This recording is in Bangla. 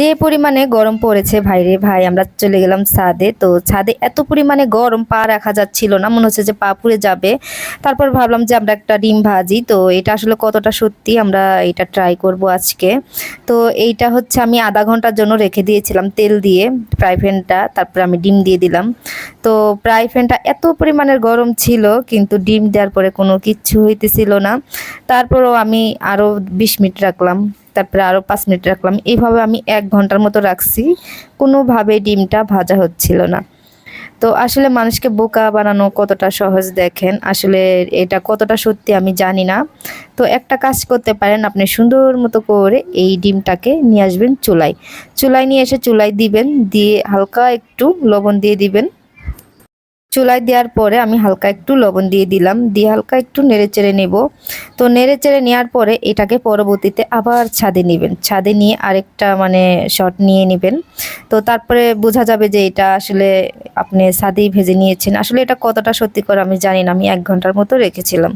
যে পরিমাণে গরম পড়েছে ভাইরে ভাই, আমরা চলে গেলাম ছাদে। তো ছাদে এত পরিমাণে গরম পা রাখা যাচ্ছিল না, মনে হচ্ছে যে পা পুড়ে যাবে। তারপর ভাবলাম যে আমরা একটা ডিম ভাজি। তো এটা আসলে কতটা সত্যি আমরা এটা ট্রাই করব আজকে। তো এইটা হচ্ছে আমি আধা ঘণ্টার জন্য রেখে দিয়েছিলাম তেল দিয়ে ফ্রাই প্যানটা, তারপর আমি ডিম দিয়ে দিলাম। তো ফ্রাই প্যানটা এত পরিমাণের গরম ছিল, কিন্তু ডিম দেওয়ার পরে কোনো কিচ্ছু হইতেছিল না। তারপরও আমি আরও বিশ মিনিট রাখলাম। তারপরে আরও পাঁচ মিনিট রাখলাম। এইভাবে আমি এক ঘণ্টার মতো রাখছি। কোনোভাবে ডিমটা ভাজা হচ্ছিল না। তো আসলে মানুষকে বোকা বানানো কতটা সহজ দেখেন। আসলে এটা কতটা সত্যি আমি জানি না। তো একটা কাজ করতে পারেন, আপনি সুন্দর মতো করে এই ডিমটাকে নিয়ে আসবেন চুলায়। চুলায় নিয়ে এসে চুলায় দিবেন, দিয়ে হালকা একটু লবণ দিয়ে দিবেন। চুলায় দেওয়ার পরে আমি হালকা একটু লবণ দিয়ে দিলাম। দিয়ে হালকা একটু নেড়ে চেড়ে নেব। তো নেড়ে চেড়ে নেওয়ার পরে এটাকে পরবর্তীতে আবার ছাদে নেবেন। ছাদে নিয়ে আরেকটা মানে শট নিয়ে নেবেন। তো তারপরে বোঝা যাবে যে এটা আসলে আপনি ছাদেই ভেজে নিয়েছেন। আসলে এটা কতটা সত্যি করে আমি জানি না। আমি এক ঘণ্টার মতো রেখেছিলাম।